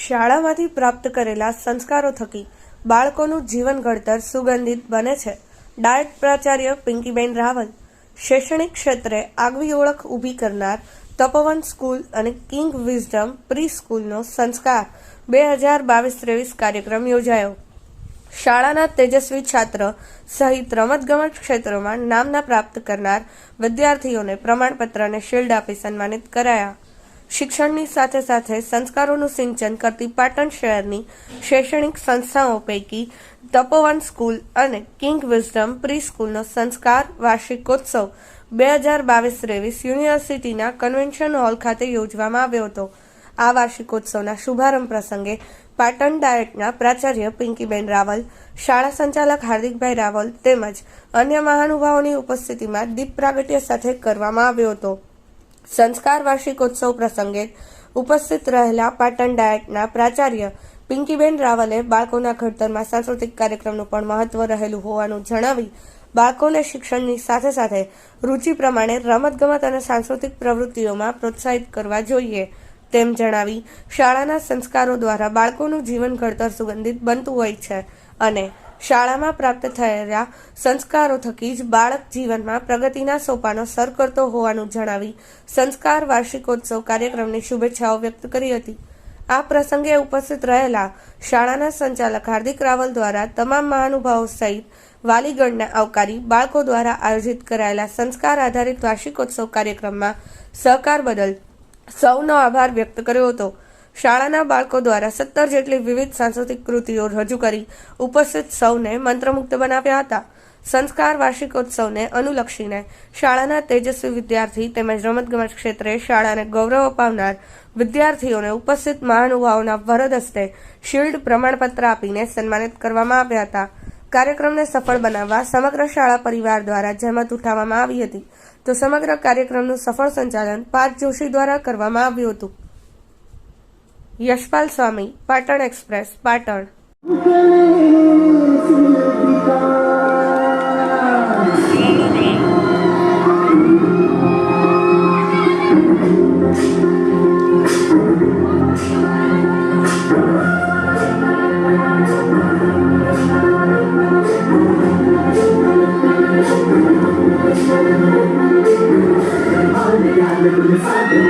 શાળામાંથી પ્રાપ્ત કરેલા સંસ્કારો થકી બાળકોનું જીવન ઘડતર સુગંધિત બને છે. ડાયટ પ્રાચાર્ય પિંકીબેન રાવલ, શૈક્ષણિક ક્ષેત્રે આગવી ઓળખ ઊભી કરનાર તપોવન સ્કૂલ અને કિંગ વિઝડમ પ્રી સ્કૂલનો સંસ્કાર બે હજાર બાવીસ ત્રેવીસ કાર્યક્રમ યોજાયો. શાળાના તેજસ્વી છાત્ર સહિત રમતગમત ક્ષેત્રોમાં નામના પ્રાપ્ત કરનાર વિદ્યાર્થીઓને પ્રમાણપત્ર અને શિલ્ડ આપી સન્માનિત કરાયા. શિક્ષણની સાથે સાથે સંસ્કારોનું સિંચન કરતી પાટણ શહેરની શૈક્ષણિક સંસ્થાઓ પૈકી તપોવન સ્કૂલ અને કિંગ વિઝડમ પ્રી સ્કૂલનો સંસ્કાર વાર્ષિકોત્સવ બે હજાર બાવીસ ત્રેવીસ યુનિવર્સિટીના કન્વેન્શન હોલ ખાતે યોજવામાં આવ્યો હતો. આ વાર્ષિકોત્સવના શુભારંભ પ્રસંગે પાટણ ડાયટના પ્રાચાર્ય પિંકીબેન રાવલ, શાળા સંચાલક હાર્દિકભાઈ રાવલ તેમજ અન્ય મહાનુભાવોની ઉપસ્થિતિમાં દીપ પ્રાગટ્ય સાથે કરવામાં આવ્યો હતો. સંસ્કાર વાર્ષિકોત્સવ પ્રસંગે ઉપસ્થિત રહેલા પાટણ ડાયટના પ્રાચાર્ય પિંકીબેન રાવલે બાળકોના ઘડતરમાં સાંસ્કૃતિક કાર્યક્રમનું પણ મહત્વ રહેલું હોવાનું જણાવી બાળકોને શિક્ષણની સાથે સાથે રુચિ પ્રમાણે રમતગમત અને સાંસ્કૃતિક પ્રવૃત્તિઓમાં પ્રોત્સાહિત કરવા જોઈએ. તેમ જણાવી, શાળાના સંસ્કારો દ્વારા બાળકોનું જીવન ઘડતર સુગંધિત બનતું હોય છે અને શાળામાં પ્રાપ્ત થયેલા સંસ્કારો થકી જ બાળક જીવનમાં પ્રગતિના સોપાનો સર કરતો હોવાનું જણાવી સંસ્કાર વાર્ષિકોત્સવ કાર્યક્રમની શુભેચ્છાઓ વ્યક્ત કરી હતી. આ પ્રસંગે ઉપસ્થિત રહેલા શાળાના સંચાલક હાર્દિક રાવલ દ્વારા તમામ મહાનુભાવો સહિત વાલીગણને આવકારી બાળકો દ્વારા આયોજિત કરાયેલા સંસ્કાર આધારિત વાર્ષિકોત્સવ કાર્યક્રમમાં સહકાર બદલ સૌનો આભાર વ્યક્ત કર્યો હતો. શાળાના બાળકો દ્વારા સત્તર જેટલી વિવિધ સાંસ્કૃતિક કૃતિઓ રજૂ કરી ઉપસ્થિત સૌને મંત્રમુગ્ધ બનાવ્યા હતા. સંસ્કાર વાર્ષિકોત્સવને અનુલક્ષીને શાળાના તેજસ્વી વિદ્યાર્થી તેમજ રમતગમત ક્ષેત્રે શાળાને ગૌરવ અપાવનાર વિદ્યાર્થીઓને ઉપસ્થિત મહાનુભાવોના વરદ હસ્તે શિલ્ડ પ્રમાણપત્ર આપીને સન્માનિત કરવામાં આવ્યા હતા. કાર્યક્રમને સફળ બનાવવા સમગ્ર શાળા પરિવાર દ્વારા જહેમત ઉઠાવવામાં આવી હતી. તો સમગ્ર કાર્યક્રમનું સફળ સંચાલન પાર્થ જોશી દ્વારા કરવામાં આવ્યું હતું. યશપાલ સ્વામી પાટણ એક્સપ્રેસ પાટણ. Thank